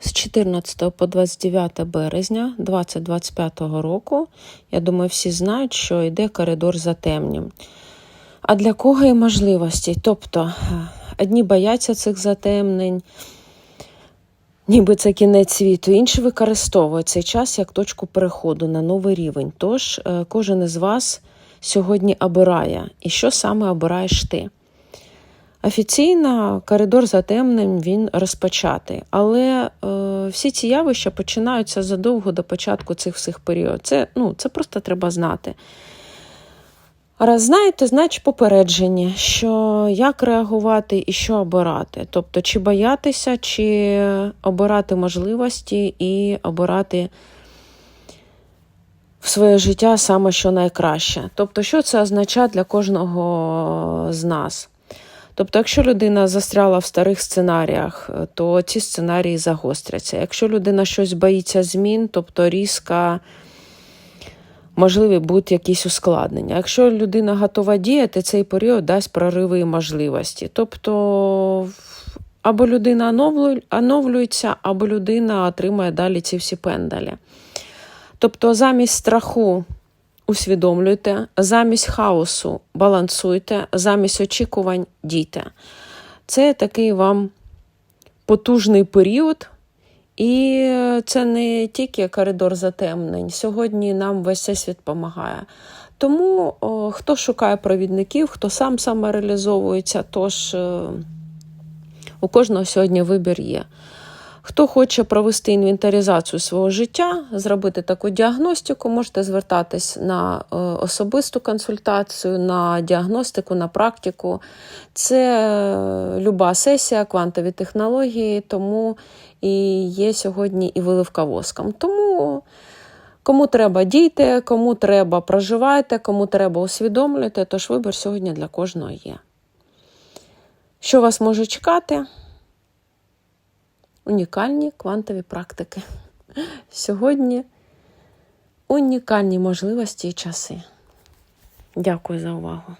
з 14 по 29 березня 2025 року. Я думаю, всі знають, що йде коридор затемнень. А для кого і можливості? Тобто, е, одні бояться цих затемнень, ніби це кінець світу, інші використовують цей час як точку переходу на новий рівень. Тож е, кожен із вас сьогодні обирає. І що саме обираєш ти? Офіційно коридор затемнень він розпочатий, але е, всі ці явища починаються задовго до початку цих всіх періодів. Це, ну, це просто треба знати. Раз знаєте, значить попередження, що як реагувати і що обирати. Тобто, чи боятися, чи обирати можливості і обирати в своє життя саме що найкраще. Тобто, що це означає для кожного з нас? Тобто, якщо людина застряла в старих сценаріях, то ці сценарії загостряться. Якщо людина щось боїться змін, тобто різко можливі будуть якісь ускладнення. Якщо людина готова діяти, цей період дасть прориви і можливості. Тобто або людина оновлюється, або людина отримає далі ці всі пендалі. Тобто, замість страху усвідомлюйте, замість хаосу балансуйте, замість очікувань дійте. Це такий вам потужний період. І це не тільки коридор затемнень. Сьогодні нам весь світ допомагає. Тому о, хто шукає провідників, хто сам самореалізовується, тож е, у кожного сьогодні вибір є. Хто хоче провести інвентаризацію свого життя, зробити таку діагностику, можете звертатись на е, особисту консультацію, на діагностику, на практику. Це е, люба сесія, квантові технології, тому і є сьогодні і виливка воском. Тому кому треба дійте, кому треба проживайте, кому треба усвідомлюйте, тож вибір сьогодні для кожного є. Що вас може чекати? Унікальні квантові практики. Сьогодні унікальні можливості і часи. Дякую за увагу.